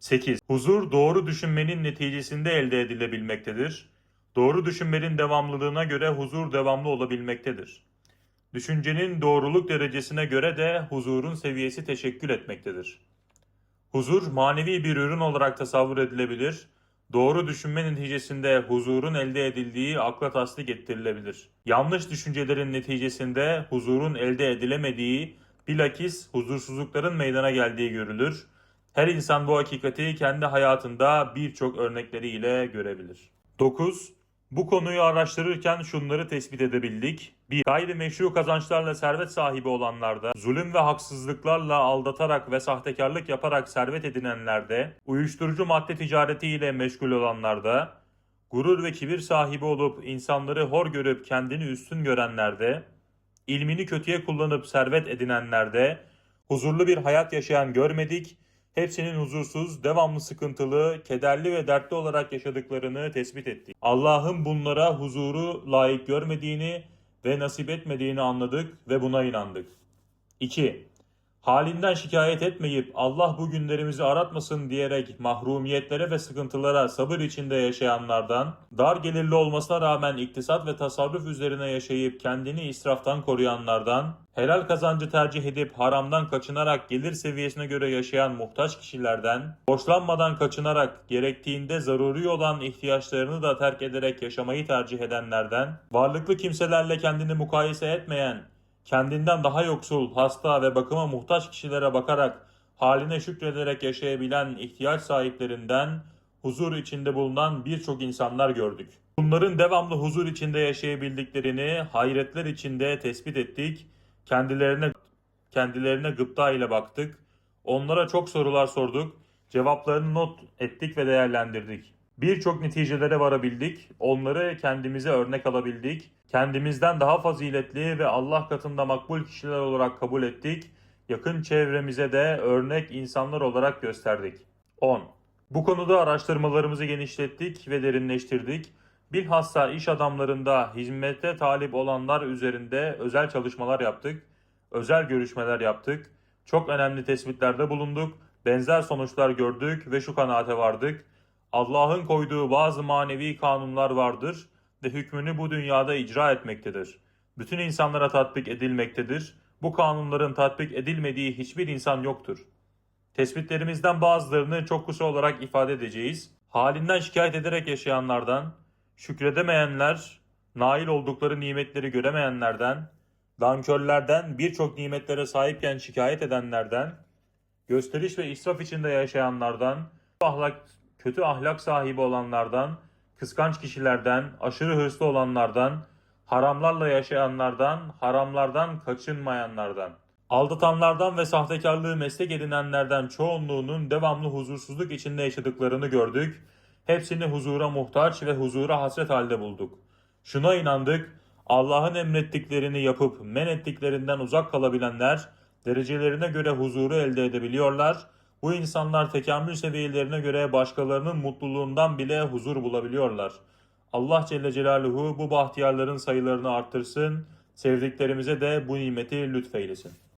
8. Huzur doğru düşünmenin neticesinde elde edilebilmektedir. Doğru düşünmenin devamlılığına göre huzur devamlı olabilmektedir. Düşüncenin doğruluk derecesine göre de huzurun seviyesi teşekkül etmektedir. Huzur manevi bir ürün olarak tasavvur edilebilir. Doğru düşünme neticesinde huzurun elde edildiği akla tasdik ettirilebilir. Yanlış düşüncelerin neticesinde huzurun elde edilemediği, bilakis huzursuzlukların meydana geldiği görülür. Her insan bu hakikati kendi hayatında birçok örnekleriyle görebilir. 9. Bu konuyu araştırırken şunları tespit edebildik. 1. Gayrimeşru kazançlarla servet sahibi olanlarda, zulüm ve haksızlıklarla aldatarak ve sahtekarlık yaparak servet edinenlerde, uyuşturucu madde ticaretiyle meşgul olanlarda, gurur ve kibir sahibi olup insanları hor görüp kendini üstün görenlerde, ilmini kötüye kullanıp servet edinenlerde, huzurlu bir hayat yaşayan görmedik, hepsinin huzursuz, devamlı sıkıntılı, kederli ve dertli olarak yaşadıklarını tespit ettik. Allah'ın bunlara huzuru layık görmediğini ve nasip etmediğini anladık ve buna inandık. 2. Halinden şikayet etmeyip Allah bu günlerimizi aratmasın diyerek mahrumiyetlere ve sıkıntılara sabır içinde yaşayanlardan, dar gelirli olmasına rağmen iktisat ve tasarruf üzerine yaşayıp kendini israftan koruyanlardan, helal kazancı tercih edip haramdan kaçınarak gelir seviyesine göre yaşayan muhtaç kişilerden, borçlanmadan kaçınarak gerektiğinde zaruri olan ihtiyaçlarını da terk ederek yaşamayı tercih edenlerden, varlıklı kimselerle kendini mukayese etmeyen, kendinden daha yoksul, hasta ve bakıma muhtaç kişilere bakarak haline şükrederek yaşayabilen ihtiyaç sahiplerinden huzur içinde bulunan birçok insanlar gördük. Bunların devamlı huzur içinde yaşayabildiklerini hayretler içinde tespit ettik. Kendilerine kendilerine gıpta ile baktık. Onlara çok sorular sorduk. Cevaplarını not ettik ve değerlendirdik. Birçok neticelere varabildik. Onları kendimize örnek alabildik. Kendimizden daha faziletli ve Allah katında makbul kişiler olarak kabul ettik. Yakın çevremize de örnek insanlar olarak gösterdik. 10. Bu konuda araştırmalarımızı genişlettik ve derinleştirdik. Bilhassa iş adamlarında hizmete talip olanlar üzerinde özel çalışmalar yaptık. Özel görüşmeler yaptık. Çok önemli tespitlerde bulunduk. Benzer sonuçlar gördük ve şu kanaate vardık. Allah'ın koyduğu bazı manevi kanunlar vardır ve hükmünü bu dünyada icra etmektedir. Bütün insanlara tatbik edilmektedir. Bu kanunların tatbik edilmediği hiçbir insan yoktur. Tespitlerimizden bazılarını çok kısa olarak ifade edeceğiz. Halinden şikayet ederek yaşayanlardan, şükredemeyenler, nail oldukları nimetleri göremeyenlerden, nankörlerden, birçok nimetlere sahipken şikayet edenlerden, gösteriş ve israf içinde yaşayanlardan, ahlak, kötü ahlak sahibi olanlardan, kıskanç kişilerden, aşırı hırslı olanlardan, haramlarla yaşayanlardan, haramlardan kaçınmayanlardan, aldatanlardan ve sahtekarlığı meslek edinenlerden çoğunluğunun devamlı huzursuzluk içinde yaşadıklarını gördük. Hepsini huzura muhtaç ve huzura hasret halde bulduk. Şuna inandık, Allah'ın emrettiklerini yapıp men ettiklerinden uzak kalabilenler, derecelerine göre huzuru elde edebiliyorlar. Bu insanlar tekamül seviyelerine göre başkalarının mutluluğundan bile huzur bulabiliyorlar. Allah Celle Celaluhu bu bahtiyarların sayılarını arttırsın, sevdiklerimize de bu nimeti lütfeylesin.